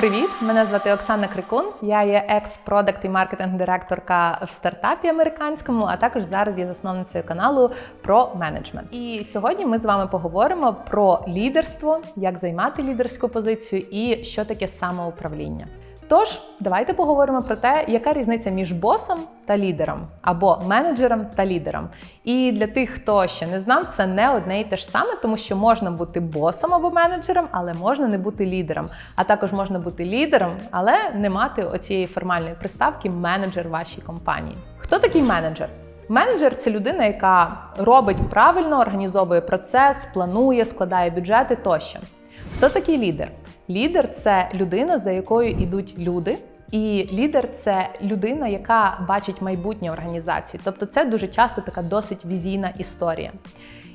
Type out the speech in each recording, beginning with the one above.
Привіт! Мене звати Оксана Крикун. Я є екс-продакт і маркетинг-директорка в стартапі американському, а також зараз є засновницею каналу про менеджмент. І сьогодні ми з вами поговоримо про лідерство, як займати лідерську позицію і що таке самоуправління. Тож, давайте поговоримо про те, яка різниця між босом та лідером або менеджером та лідером. І для тих, хто ще не знав, це не одне і те ж саме, тому що можна бути босом або менеджером, але можна не бути лідером. А також можна бути лідером, але не мати оцієї формальної приставки менеджер вашій компанії. Хто такий менеджер? Менеджер це людина, яка робить правильно, організовує процес, планує, складає бюджети тощо. Хто такий лідер? Лідер це людина, за якою йдуть люди. І лідер це людина, яка бачить майбутнє організації. Тобто, це дуже часто така досить візійна історія.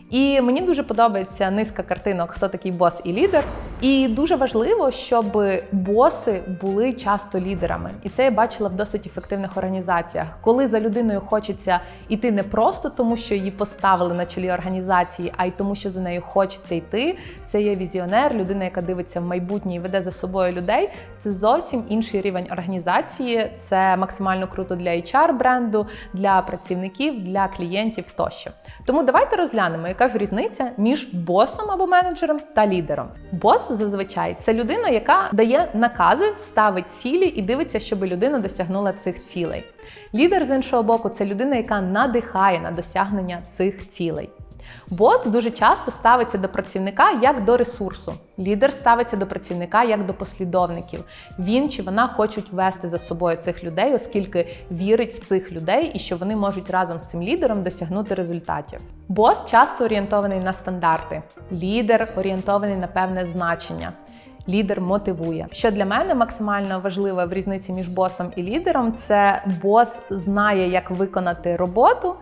І мені дуже подобається низка картинок, хто такий бос і лідер. І дуже важливо, щоб боси були часто лідерами. І це я бачила в досить ефективних організаціях. Коли за людиною хочеться йти не просто тому, що її поставили на чолі організації, а й тому, що за нею хочеться йти. Це є візіонер, людина, яка дивиться в майбутнє і веде за собою людей. Це зовсім інший рівень організації. Це максимально круто для HR бренду, для працівників, для клієнтів тощо. Тому давайте розглянемо, яка ж різниця між босом або менеджером та лідером. Бос зазвичай це людина, яка дає накази, ставить цілі і дивиться, щоб людина досягнула цих цілей. Лідер з іншого боку, це людина, яка надихає на досягнення цих цілей. Бос дуже часто ставиться до працівника як до ресурсу. Лідер ставиться до працівника як до послідовників. Він чи вона хочуть вести за собою цих людей, оскільки вірить в цих людей і що вони можуть разом з цим лідером досягнути результатів. Бос часто орієнтований на стандарти, лідер орієнтований на певне значення. Лідер мотивує. Що для мене максимально важливо в різниці між босом і лідером, це бос знає, як виконати роботу.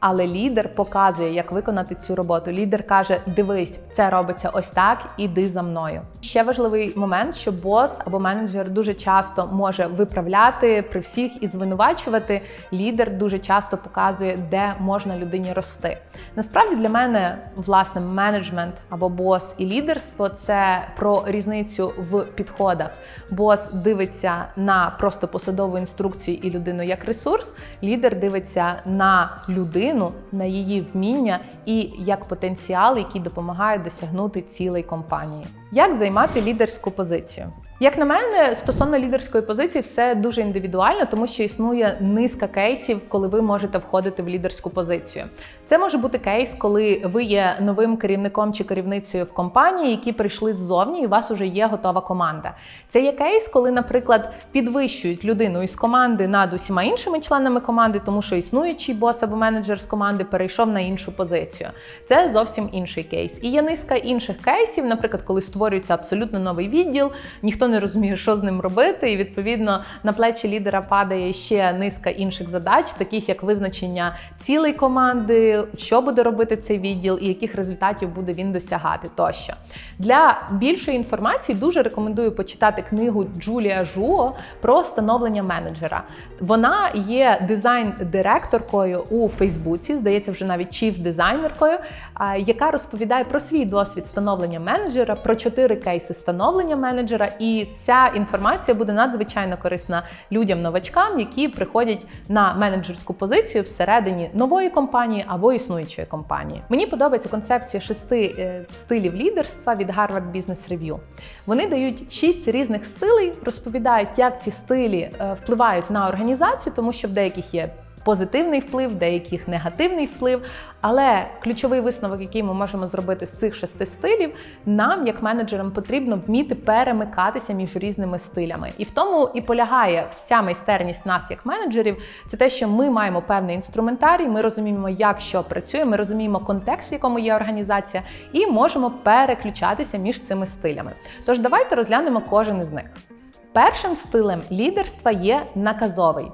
Але лідер показує, як виконати цю роботу. Лідер каже: Дивись, це робиться ось так, іди за мною. Ще важливий момент, що бос або менеджер дуже часто може виправляти при всіх і звинувачувати. Лідер дуже часто показує, де можна людині рости. Насправді для мене власне менеджмент або бос і лідерство це про різницю в підходах. Бос дивиться на просто посадову інструкцію і людину як ресурс. Лідер дивиться на людину людину, на її вміння і як потенціал, який допомагає досягнути цілей компанії. Як займати лідерську позицію? Як на мене, стосовно лідерської позиції, все дуже індивідуально, тому що існує низка кейсів, коли ви можете входити в лідерську позицію. Це може бути кейс, коли ви є новим керівником чи керівницею в компанії, які прийшли ззовні, і у вас вже є готова команда. Це є кейс, коли, наприклад, підвищують людину із команди над усіма іншими членами команди, тому що існуючий бос або менеджер з команди перейшов на іншу позицію. Це зовсім інший кейс. І є низка інших кейсів, наприклад, коли створюється абсолютно новий відділ, ніхто не розуміє, що з ним робити, і відповідно на плечі лідера падає ще низка інших задач, таких як визначення цілей команди, що буде робити цей відділ і яких результатів буде він досягати. Тощо для більшої інформації дуже рекомендую почитати книгу Джулія Жуо про становлення менеджера. Вона є дизайн-директоркою у Фейсбуці, здається, вже навіть чіф-дизайнеркою, яка розповідає про свій досвід становлення менеджера, про чотири кейси становлення менеджера. І ця інформація буде надзвичайно корисна людям-новачкам, які приходять на менеджерську позицію всередині нової компанії або існуючої компанії. Мені подобається концепція шести е, стилів лідерства від Harvard Business Review. Вони дають шість різних стилей, розповідають, як ці стилі е, впливають на організацію, тому що в деяких є позитивний вплив, деяких негативний вплив. Але ключовий висновок, який ми можемо зробити з цих шести стилів, нам, як менеджерам, потрібно вміти перемикатися між різними стилями. І в тому і полягає вся майстерність нас, як менеджерів, це те, що ми маємо певний інструментарій, ми розуміємо, як що працює, ми розуміємо контекст, в якому є організація, і можемо переключатися між цими стилями. Тож давайте розглянемо кожен із них. Першим стилем лідерства є наказовий.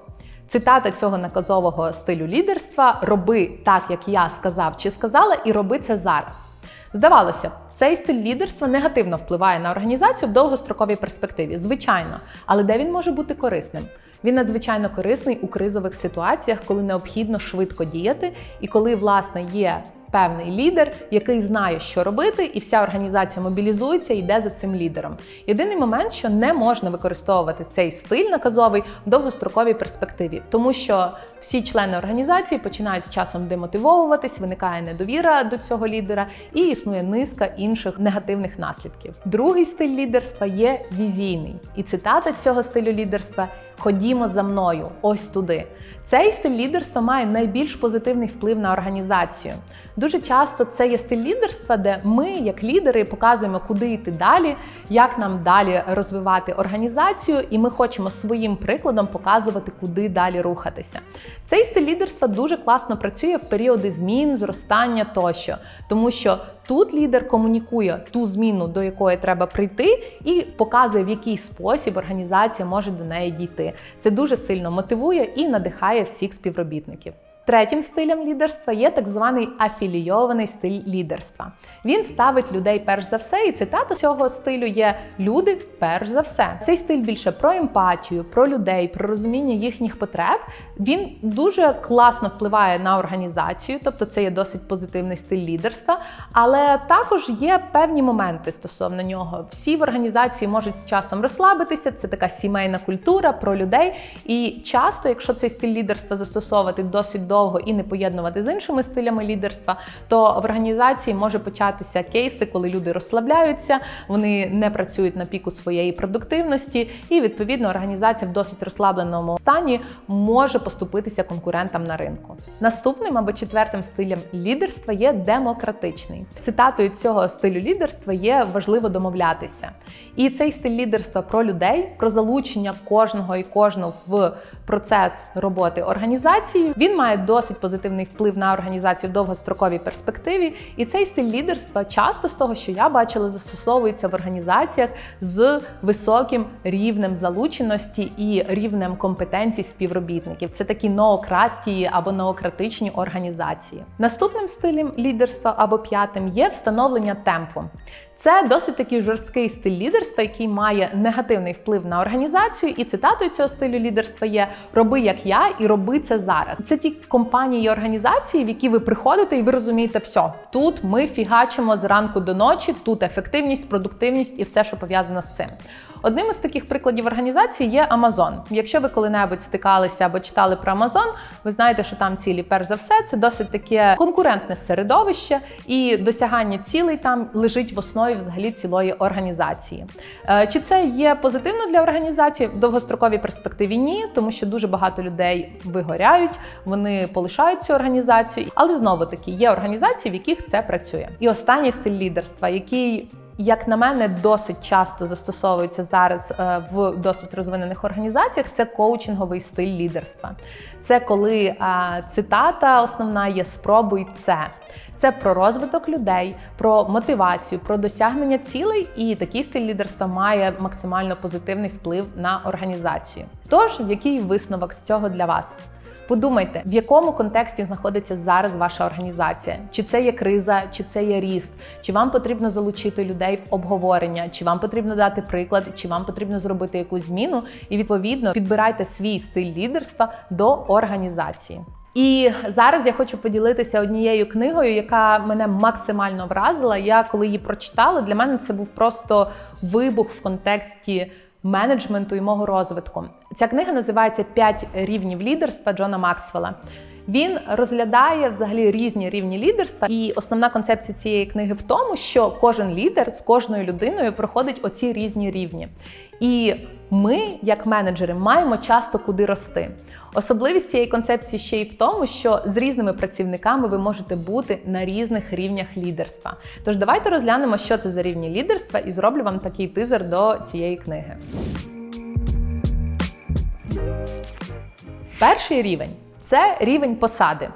Цитата цього наказового стилю лідерства роби так, як я сказав чи сказала, і роби це зараз. Здавалося б, цей стиль лідерства негативно впливає на організацію в довгостроковій перспективі, звичайно, але де він може бути корисним? Він надзвичайно корисний у кризових ситуаціях, коли необхідно швидко діяти, і коли власне є певний лідер, який знає, що робити, і вся організація мобілізується і йде за цим лідером. Єдиний момент, що не можна використовувати цей стиль наказовий в довгостроковій перспективі, тому що всі члени організації починають з часом демотивовуватись, виникає недовіра до цього лідера і існує низка інших негативних наслідків. Другий стиль лідерства є візійний, і цитата цього стилю лідерства Ходімо за мною, ось туди. Цей стиль лідерства має найбільш позитивний вплив на організацію. Дуже часто це є стиль лідерства, де ми, як лідери, показуємо, куди йти далі, як нам далі розвивати організацію, і ми хочемо своїм прикладом показувати, куди далі рухатися. Цей стиль лідерства дуже класно працює в періоди змін, зростання тощо, тому що тут лідер комунікує ту зміну, до якої треба прийти, і показує, в який спосіб організація може до неї дійти. Це дуже сильно мотивує і надихає всіх співробітників. Третім стилем лідерства є так званий афілійований стиль лідерства. Він ставить людей перш за все, і цитата цього стилю є люди перш за все. Цей стиль більше про емпатію, про людей, про розуміння їхніх потреб. Він дуже класно впливає на організацію, тобто це є досить позитивний стиль лідерства. Але також є певні моменти стосовно нього. Всі в організації можуть з часом розслабитися. Це така сімейна культура про людей. І часто, якщо цей стиль лідерства застосовувати досить довго і не поєднувати з іншими стилями лідерства, то в організації може початися кейси, коли люди розслабляються, вони не працюють на піку своєї продуктивності, і відповідно організація в досить розслабленому стані може поступитися конкурентам на ринку. Наступним або четвертим стилем лідерства є демократичний. Цитатою цього стилю лідерства є важливо домовлятися. І цей стиль лідерства про людей, про залучення кожного і кожного в процес роботи організації. Він має досить позитивний вплив на організацію в довгостроковій перспективі. І цей стиль лідерства часто з того, що я бачила, застосовується в організаціях з високим рівнем залученості і рівнем компетенцій співробітників. Це такі ноократії або ноократичні організації. Наступним стилем лідерства або п'ятим є встановлення темпу. Це досить такий жорсткий стиль лідерства, який має негативний вплив на організацію. І цитатою цього стилю лідерства є Роби як я і роби це зараз. Це ті компанії і організації, в які ви приходите, і ви розумієте, все тут ми фігачимо з ранку до ночі, тут ефективність, продуктивність і все, що пов'язано з цим. Одним із таких прикладів організації є Amazon. Якщо ви коли-небудь стикалися або читали про Amazon, ви знаєте, що там цілі, перш за все, це досить таке конкурентне середовище, і досягання цілей там лежить в основі взагалі цілої організації. Е, чи це є позитивно для організації в довгостроковій перспективі? Ні, тому що дуже багато людей вигоряють, вони полишають цю організацію. Але знову таки є організації, в яких це працює. І останній стиль лідерства, який як на мене, досить часто застосовується зараз е, в досить розвинених організаціях. Це коучинговий стиль лідерства. Це коли цитата основна є спробуй це. Це про розвиток людей, про мотивацію, про досягнення цілей, і такий стиль лідерства має максимально позитивний вплив на організацію. Тож, який висновок з цього для вас? Подумайте, в якому контексті знаходиться зараз ваша організація? Чи це є криза, чи це є ріст? Чи вам потрібно залучити людей в обговорення? Чи вам потрібно дати приклад, чи вам потрібно зробити якусь зміну? І відповідно підбирайте свій стиль лідерства до організації. І зараз я хочу поділитися однією книгою, яка мене максимально вразила. Я коли її прочитала, для мене це був просто вибух в контексті менеджменту і мого розвитку. Ця книга називається П'ять рівнів лідерства Джона Максвелла. Він розглядає взагалі різні рівні лідерства, і основна концепція цієї книги в тому, що кожен лідер з кожною людиною проходить оці різні рівні. І ми, як менеджери, маємо часто куди рости. Особливість цієї концепції ще й в тому, що з різними працівниками ви можете бути на різних рівнях лідерства. Тож давайте розглянемо, що це за рівні лідерства, і зроблю вам такий тизер до цієї книги. Перший рівень це рівень посади.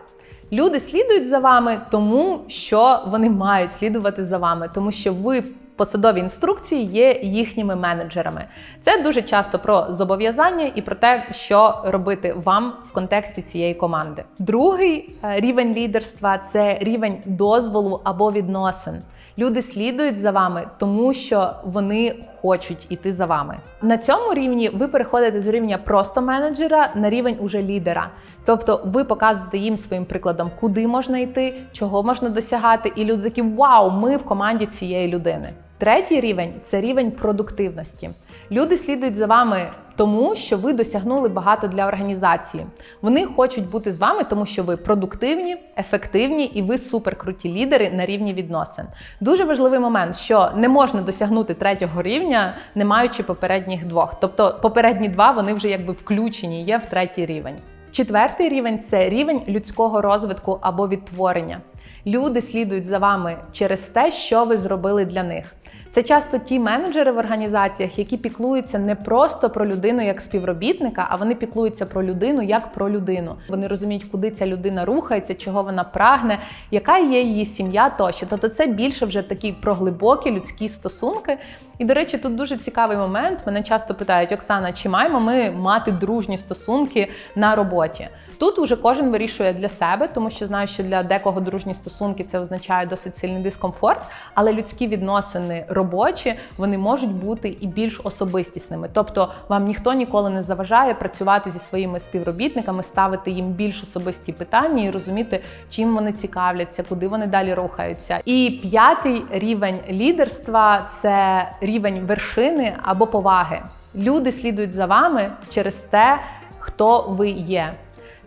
Люди слідують за вами, тому що вони мають слідувати за вами, тому що ви посадові інструкції є їхніми менеджерами. Це дуже часто про зобов'язання і про те, що робити вам в контексті цієї команди. Другий е, рівень лідерства це рівень дозволу або відносин. Люди слідують за вами, тому що вони хочуть іти за вами. На цьому рівні ви переходите з рівня просто менеджера на рівень уже лідера. Тобто ви показуєте їм своїм прикладом, куди можна йти, чого можна досягати, і люди такі вау, ми в команді цієї людини. Третій рівень це рівень продуктивності. Люди слідують за вами тому, що ви досягнули багато для організації. Вони хочуть бути з вами, тому що ви продуктивні, ефективні і ви суперкруті лідери на рівні відносин. Дуже важливий момент, що не можна досягнути третього рівня, не маючи попередніх двох. Тобто попередні два вони вже якби включені є в третій рівень. Четвертий рівень це рівень людського розвитку або відтворення. Люди слідують за вами через те, що ви зробили для них. Це часто ті менеджери в організаціях, які піклуються не просто про людину як співробітника, а вони піклуються про людину як про людину. Вони розуміють, куди ця людина рухається, чого вона прагне, яка є її сім'я тощо. Тобто це більше вже такі про глибокі людські стосунки. І, до речі, тут дуже цікавий момент. Мене часто питають: Оксана, чи маємо ми мати дружні стосунки на роботі? Тут уже кожен вирішує для себе, тому що знаю, що для декого дружні стосунки це означає досить сильний дискомфорт, але людські відносини робочі вони можуть бути і більш особистісними. Тобто вам ніхто ніколи не заважає працювати зі своїми співробітниками, ставити їм більш особисті питання і розуміти, чим вони цікавляться, куди вони далі рухаються. І п'ятий рівень лідерства це рівень вершини або поваги. Люди слідують за вами через те, хто ви є.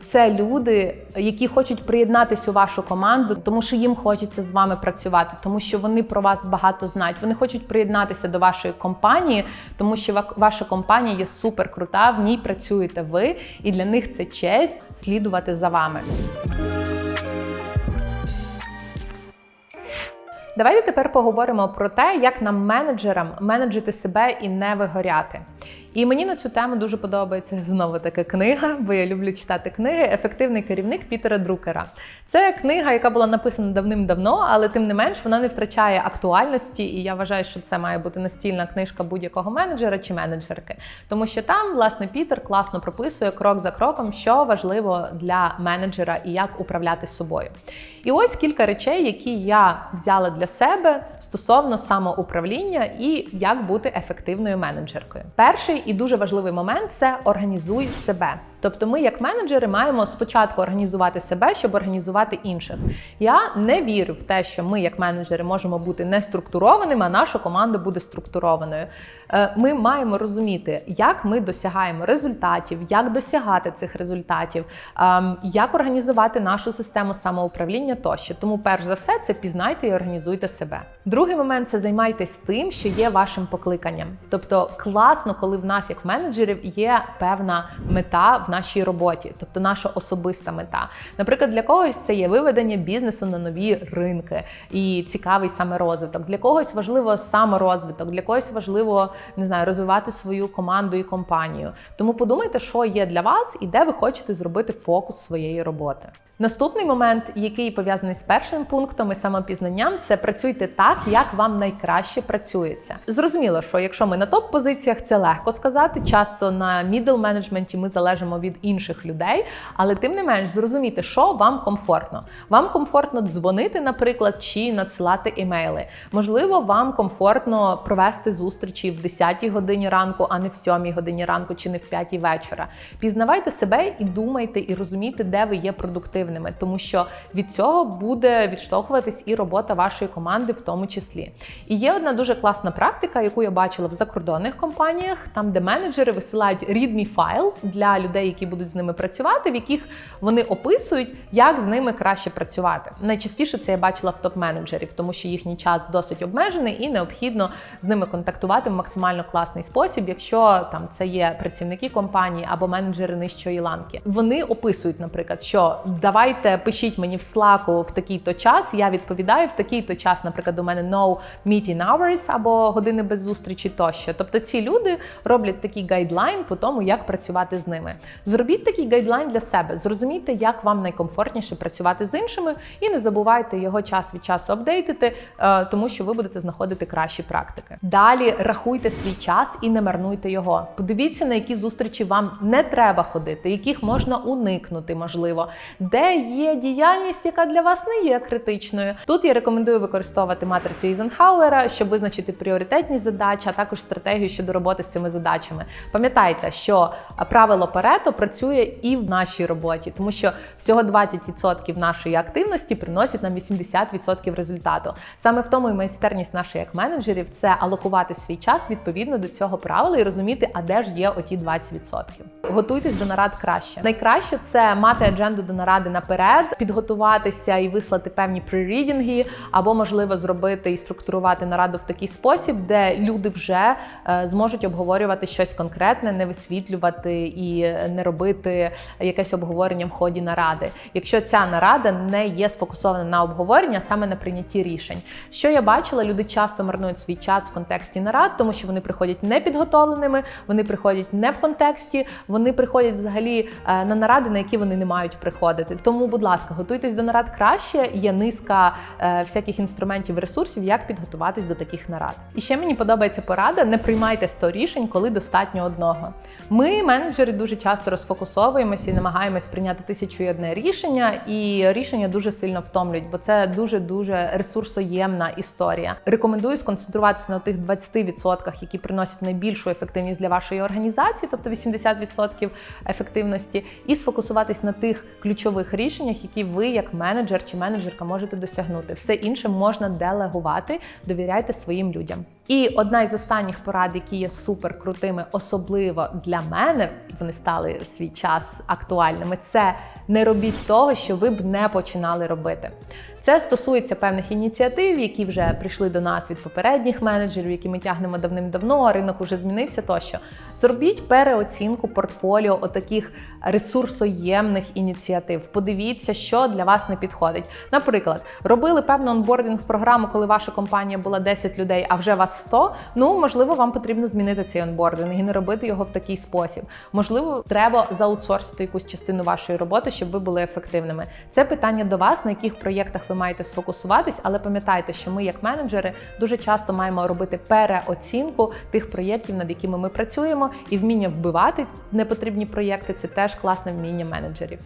Це люди, які хочуть приєднатися у вашу команду, тому що їм хочеться з вами працювати, тому що вони про вас багато знають. Вони хочуть приєднатися до вашої компанії, тому що ва- ваша компанія є супер крута, в ній працюєте ви, і для них це честь слідувати за вами. Давайте тепер поговоримо про те, як нам менеджерам менеджити себе і не вигоряти. І мені на цю тему дуже подобається знову така книга, бо я люблю читати книги Ефективний керівник Пітера Друкера. Це книга, яка була написана давним-давно, але тим не менш вона не втрачає актуальності. І я вважаю, що це має бути настільна книжка будь-якого менеджера чи менеджерки. Тому що там, власне, Пітер класно прописує крок за кроком, що важливо для менеджера і як управляти собою. І ось кілька речей, які я взяла для себе стосовно самоуправління і як бути ефективною менеджеркою. Перший і дуже важливий момент це організуй себе. Тобто, ми, як менеджери, маємо спочатку організувати себе, щоб організувати інших. Я не вірю в те, що ми, як менеджери, можемо бути не структурованими, а наша команда буде структурованою. Е, Ми маємо розуміти, як ми досягаємо результатів, як досягати цих результатів, ем, як організувати нашу систему самоуправління тощо. Тому, перш за все, це пізнайте і організуйте себе. Другий момент це займайтесь тим, що є вашим покликанням. Тобто класно, коли в нас, як менеджерів, є певна мета в нашій роботі, тобто наша особиста мета. Наприклад, для когось це є виведення бізнесу на нові ринки і цікавий саме розвиток. Для когось важливо саморозвиток, для когось важливо не знаю, розвивати свою команду і компанію. Тому подумайте, що є для вас і де ви хочете зробити фокус своєї роботи. Наступний момент, який пов'язаний з першим пунктом і самопізнанням, це працюйте так, як вам найкраще працюється. Зрозуміло, що якщо ми на топ-позиціях, це легко сказати. Часто на мідл менеджменті ми залежимо від інших людей, але тим не менш зрозуміти, що вам комфортно. Вам комфортно дзвонити, наприклад, чи надсилати імейли. Можливо, вам комфортно провести зустрічі в 10-й годині ранку, а не в 7-й годині ранку чи не в 5 вечора. Пізнавайте себе і думайте, і розумійте, де ви є продуктивними, тому що від цього буде відштовхуватись і робота вашої команди, в тому числі. І є одна дуже класна практика, яку я бачила в закордонних компаніях, там, де менеджери висилають readme файл для людей, які будуть з ними працювати, в яких вони описують, як з ними краще працювати. Найчастіше це я бачила в топ-менеджерів, тому що їхній час досить обмежений і необхідно з ними контактувати в максимально класний спосіб, якщо там це є працівники компанії або менеджери нижчої ланки. Вони описують, наприклад, що давай давайте пишіть мені в Slack в такий-то час. Я відповідаю в такий-то час. Наприклад, у мене no meeting hours або години без зустрічі тощо. Тобто ці люди роблять такий гайдлайн по тому, як працювати з ними. Зробіть такий гайдлайн для себе. Зрозумійте, як вам найкомфортніше працювати з іншими, і не забувайте його час від часу апдейтити, е, тому що ви будете знаходити кращі практики. Далі рахуйте свій час і не марнуйте його. Подивіться, на які зустрічі вам не треба ходити, яких можна уникнути, можливо, де є діяльність, яка для вас не є критичною. Тут я рекомендую використовувати матрицю Ізенхауера, щоб визначити пріоритетні задачі, а також стратегію щодо роботи з цими задачами. Пам'ятайте, що правило Парето працює і в нашій роботі, тому що всього 20% нашої активності приносить нам 80% результату. Саме в тому і майстерність наших як менеджерів це алокувати свій час відповідно до цього правила і розуміти, а де ж є оті 20%. Готуйтесь до нарад краще. Найкраще це мати адженду до наради наперед, підготуватися і вислати певні прерідінги, або можливо зробити і структурувати нараду в такий спосіб, де люди вже е, зможуть обговорювати щось конкретне, не висвітлювати і не робити якесь обговорення в ході наради. Якщо ця нарада не є сфокусована на обговорення, а саме на прийнятті рішень. Що я бачила, люди часто марнують свій час в контексті нарад, тому що вони приходять непідготовленими, вони приходять не в контексті, вони приходять взагалі е, на наради, на які вони не мають приходити. Тому, будь ласка, готуйтесь до нарад краще. Є низка е, всяких інструментів, ресурсів, як підготуватись до таких нарад. І ще мені подобається порада: не приймайте 100 рішень, коли достатньо одного. Ми, менеджери, дуже часто розфокусовуємося і намагаємось прийняти тисячу і одне рішення, і рішення дуже сильно втомлюють, бо це дуже дуже ресурсоємна історія. Рекомендую сконцентруватися на тих 20%, які приносять найбільшу ефективність для вашої організації, тобто 80% ефективності, і сфокусуватись на тих ключових рішеннях, які ви, як менеджер чи менеджерка, можете досягнути. Все інше можна делегувати, довіряйте своїм людям. І одна із останніх порад, які є супер крутими, особливо для мене, вони стали в свій час актуальними. Це не робіть того, що ви б не починали робити. Це стосується певних ініціатив, які вже прийшли до нас від попередніх менеджерів, які ми тягнемо давним-давно, а ринок уже змінився. Тощо зробіть переоцінку портфоліо отаких ресурсоємних ініціатив. Подивіться, що для вас не підходить. Наприклад, робили певну онбординг програму, коли ваша компанія була 10 людей, а вже вас 100, Ну можливо, вам потрібно змінити цей онбординг і не робити його в такий спосіб. Можливо, треба заутсорсити якусь частину вашої роботи, щоб ви були ефективними. Це питання до вас, на яких проєктах ви маєте сфокусуватись, але пам'ятайте, що ми, як менеджери, дуже часто маємо робити переоцінку тих проєктів, над якими ми працюємо, і вміння вбивати непотрібні проєкти це теж класне вміння менеджерів.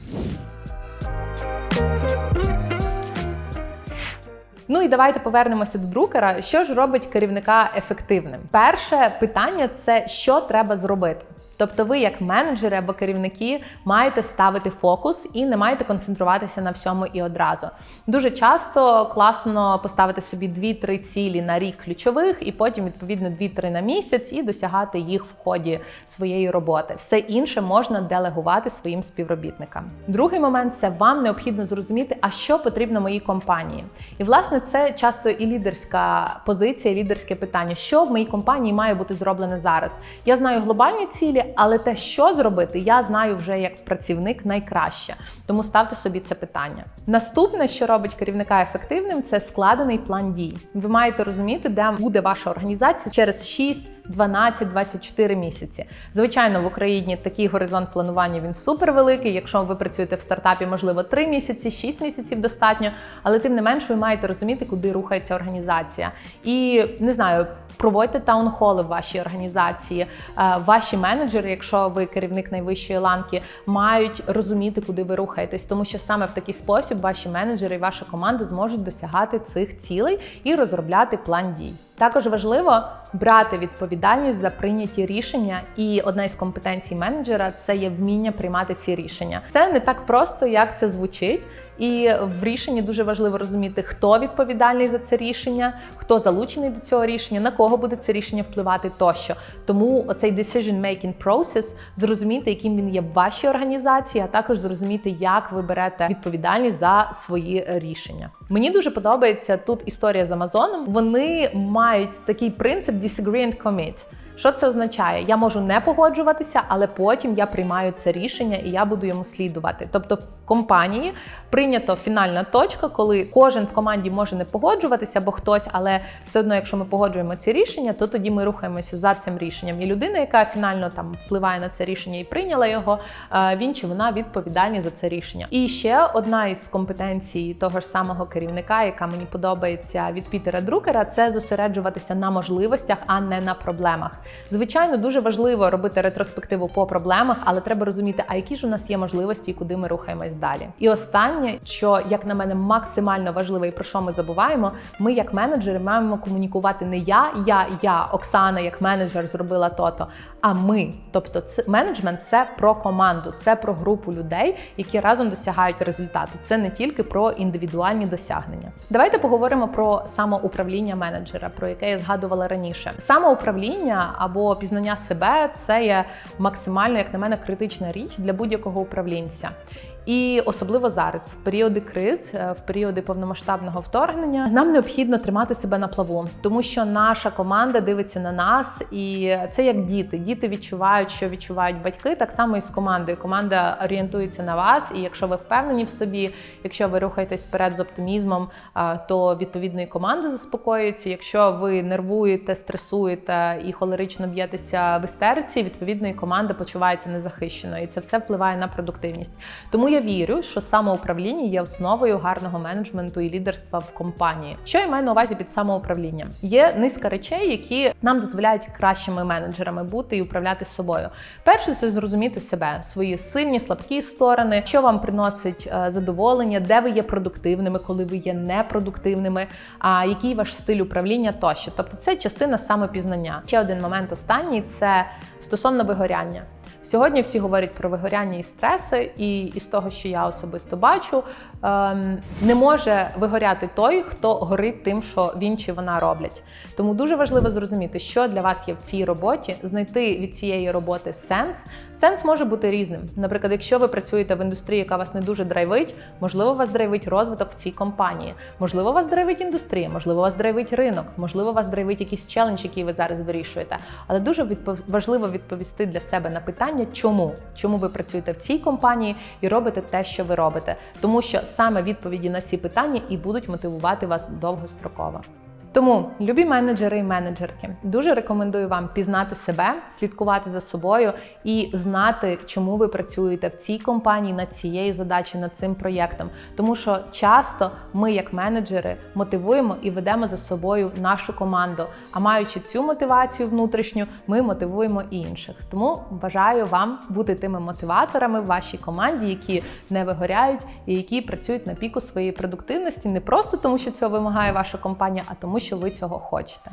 Ну і давайте повернемося до друкера. Що ж робить керівника ефективним? Перше питання це що треба зробити. Тобто, ви, як менеджери або керівники, маєте ставити фокус і не маєте концентруватися на всьому і одразу. Дуже часто класно поставити собі 2-3 цілі на рік ключових, і потім, відповідно, 2-3 на місяць і досягати їх в ході своєї роботи. Все інше можна делегувати своїм співробітникам. Другий момент це вам необхідно зрозуміти, а що потрібно моїй компанії. І власне це часто і лідерська позиція, і лідерське питання, що в моїй компанії має бути зроблене зараз. Я знаю глобальні цілі але те, що зробити, я знаю вже як працівник найкраще. Тому ставте собі це питання. Наступне, що робить керівника ефективним, це складений план дій. Ви маєте розуміти, де буде ваша організація через 6 12-24 місяці. Звичайно, в Україні такий горизонт планування він супервеликий. Якщо ви працюєте в стартапі, можливо, 3 місяці, 6 місяців достатньо, але тим не менш ви маєте розуміти, куди рухається організація. І не знаю, проводьте таунхоли в вашій організації. Е, ваші менеджери, якщо ви керівник найвищої ланки, мають розуміти, куди ви рухаєтесь, тому що саме в такий спосіб ваші менеджери і ваша команда зможуть досягати цих цілей і розробляти план дій. Також важливо брати відповідальність за прийняті рішення, і одна із компетенцій менеджера це є вміння приймати ці рішення. Це не так просто, як це звучить. І в рішенні дуже важливо розуміти, хто відповідальний за це рішення, хто залучений до цього рішення, на кого буде це рішення впливати тощо. Тому оцей decision-making process, зрозуміти, яким він є в вашій організації, а також зрозуміти, як ви берете відповідальність за свої рішення. Мені дуже подобається тут історія з Амазоном. Вони мають такий принцип disagree and commit. Що це означає? Я можу не погоджуватися, але потім я приймаю це рішення і я буду йому слідувати. Тобто в компанії прийнято фінальна точка, коли кожен в команді може не погоджуватися, бо хтось, але все одно, якщо ми погоджуємо ці рішення, то тоді ми рухаємося за цим рішенням. І людина, яка фінально там впливає на це рішення і прийняла його, е, він чи вона відповідальні за це рішення. І ще одна із компетенцій того ж самого керівника, яка мені подобається від Пітера Друкера, це зосереджуватися на можливостях, а не на проблемах. Звичайно, дуже важливо робити ретроспективу по проблемах, але треба розуміти, а які ж у нас є можливості і куди ми рухаємось далі. І останнє, що як на мене максимально важливе і про що ми забуваємо, ми як менеджери маємо комунікувати не я, я, я, Оксана, як менеджер, зробила то-то, а ми. Тобто, це менеджмент це про команду, це про групу людей, які разом досягають результату. Це не тільки про індивідуальні досягнення. Давайте поговоримо про самоуправління менеджера, про яке я згадувала раніше. Самоуправління або пізнання себе це є максимально, як на мене, критична річ для будь-якого управлінця. І особливо зараз, в періоди криз, е, в періоди повномасштабного вторгнення, нам необхідно тримати себе на плаву, тому що наша команда дивиться на нас, і це як діти. Діти відчувають, що відчувають батьки, так само і з командою. Команда орієнтується на вас, і якщо ви впевнені в собі, якщо ви рухаєтесь вперед з оптимізмом, е, то відповідно і команда заспокоюється. Якщо ви нервуєте, стресуєте і холерично б'єтеся в істериці, відповідно і команда почувається незахищеною, і це все впливає на продуктивність. Тому я вірю, що самоуправління є основою гарного менеджменту і лідерства в компанії. Що я маю на увазі під самоуправлінням? Є низка речей, які нам дозволяють кращими менеджерами бути і управляти собою. Перше це зрозуміти себе, свої сильні, слабкі сторони, що вам приносить е, задоволення, де ви є продуктивними, коли ви є непродуктивними, а який ваш стиль управління тощо. Тобто, це частина самопізнання. Ще один момент останній це стосовно вигоряння. Сьогодні всі говорять про вигоряння і стреси, і із того, що я особисто бачу, не може вигоряти той, хто горить тим, що він чи вона роблять. Тому дуже важливо зрозуміти, що для вас є в цій роботі, знайти від цієї роботи сенс. Сенс може бути різним. Наприклад, якщо ви працюєте в індустрії, яка вас не дуже драйвить, можливо, вас драйвить розвиток в цій компанії, можливо, вас драйвить індустрія, можливо, вас драйвить ринок, можливо, вас драйвить якийсь челендж, який ви зараз вирішуєте. Але дуже відпов... важливо відповісти для себе на питання, чому? Чому ви працюєте в цій компанії і робите те, що ви робите? Тому що саме відповіді на ці питання і будуть мотивувати вас довгостроково. Тому, любі менеджери і менеджерки, дуже рекомендую вам пізнати себе, слідкувати за собою і знати, чому ви працюєте в цій компанії над цією задачею, над цим проєктом. Тому що часто ми, як менеджери, мотивуємо і ведемо за собою нашу команду. А маючи цю мотивацію внутрішню, ми мотивуємо і інших. Тому бажаю вам бути тими мотиваторами в вашій команді, які не вигоряють і які працюють на піку своєї продуктивності, не просто тому, що цього вимагає ваша компанія, а тому що ви цього хочете.